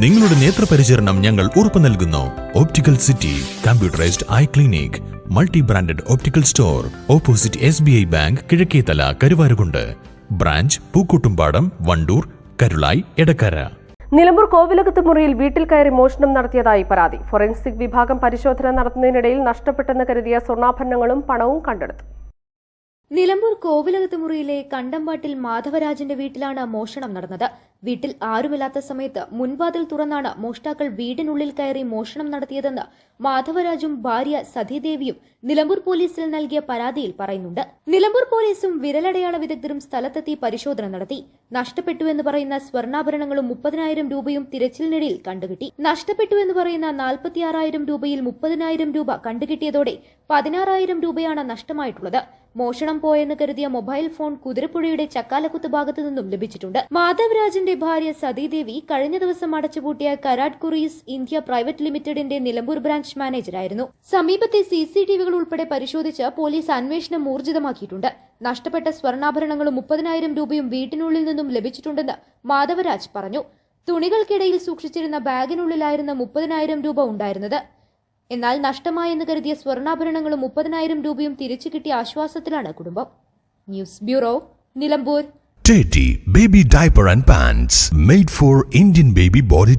നിങ്ങളുടെ നേത്രപരിചരണം ഞങ്ങൾ ഉറപ്പു നൽകുന്നു. Optical city computerised eye clinic multi branded optical store opposite S B I bank Kizhakkethala Karuvarakundu. Branch Pookkottumpadam Wandoor Karulai Edakkara. Nilambur കോവിലകത്ത് മുറിയിൽ വീട്ടിൽ കയറി മോഷണം നടത്തിയതായി പരാതി. ഫോറൻസിക് വിഭാഗം പരിശോധന നടത്തുന്നതിനിടയിൽ നഷ്ടപ്പെട്ടെന്ന് കരുതിയ സ്വർണാഭരണങ്ങളും പണവും കണ്ടെടുത്തു. നിലമ്പൂർ കോവിലകത്ത് മുറിയിലെ കണ്ടമ്പാട്ടിൽ മാധവരാജന്റെ വീട്ടിലാണ് മോഷണം നടന്നത്. വീട്ടിൽ ആരുമില്ലാത്ത സമയത്ത് മുൻവാതിൽ തുറന്നാണ് മോഷ്ടാക്കൾ വീടിനുള്ളിൽ കയറി മോഷണം നടത്തിയതെന്ന് മാധവരാജും ഭാര്യ സതീദേവിയും നിലമ്പൂർ പോലീസിൽ നൽകിയ പരാതിയിൽ പറയുന്നുണ്ട്. നിലമ്പൂർ പോലീസും വിരലടയാള വിദഗ്ധരും സ്ഥലത്തെത്തി പരിശോധന നടത്തി. നഷ്ടപ്പെട്ടുവെന്ന് പറയുന്ന സ്വർണാഭരണങ്ങളും മുപ്പതിനായിരം രൂപയും തിരച്ചിലിനിടയിൽ കണ്ടുകിട്ടി. നഷ്ടപ്പെട്ടുവെന്ന് പറയുന്ന നാൽപ്പത്തിയാറായിരം രൂപയിൽ മുപ്പതിനായിരം രൂപ കണ്ടുകിട്ടിയതോടെ പതിനാറായിരം രൂപയാണ് നഷ്ടമായിട്ടുള്ളത്. മോഷണം പോയെന്ന് കരുതിയ മൊബൈൽ ഫോൺ കുതിരപ്പുഴയുടെ ചക്കാലക്കുത്ത് ഭാഗത്തു നിന്നും ലഭിച്ചിട്ടുണ്ട്. മാധവരാജന്റെ ഭാര്യ സതീദേവി കഴിഞ്ഞ ദിവസം അടച്ചുപൂട്ടിയ കരാട് കുറീസ് ഇന്ത്യ പ്രൈവറ്റ് ലിമിറ്റഡിന്റെ നിലമ്പൂർ ബ്രാഞ്ച് മാനേജറായിരുന്നു സമീപത്തെ സി സി ടിവികൾ ഉൾപ്പെടെ പരിശോധിച്ച് പോലീസ് അന്വേഷണം ഊർജിതമാക്കിയിട്ടുണ്ട്. നഷ്ടപ്പെട്ട സ്വർണാഭരണങ്ങളും മുപ്പതിനായിരം രൂപയും വീട്ടിനുള്ളിൽ നിന്നും ലഭിച്ചിട്ടുണ്ടെന്ന് മാധവരാജ് പറഞ്ഞു. തുണികൾക്കിടയിൽ സൂക്ഷിച്ചിരുന്ന ബാഗിനുള്ളിലായിരുന്നു മുപ്പതിനായിരം രൂപ ഉണ്ടായിരുന്നത് എന്നാൽ നഷ്ടമായെന്ന് കരുതിയ സ്വർണാഭരണങ്ങളും മുപ്പതിനായിരം രൂപയും തിരിച്ചു കിട്ടിയ ആശ്വാസത്തിലാണ് കുടുംബം news bureau Nilambur Teddy Baby Diaper and Pants made for Indian baby body.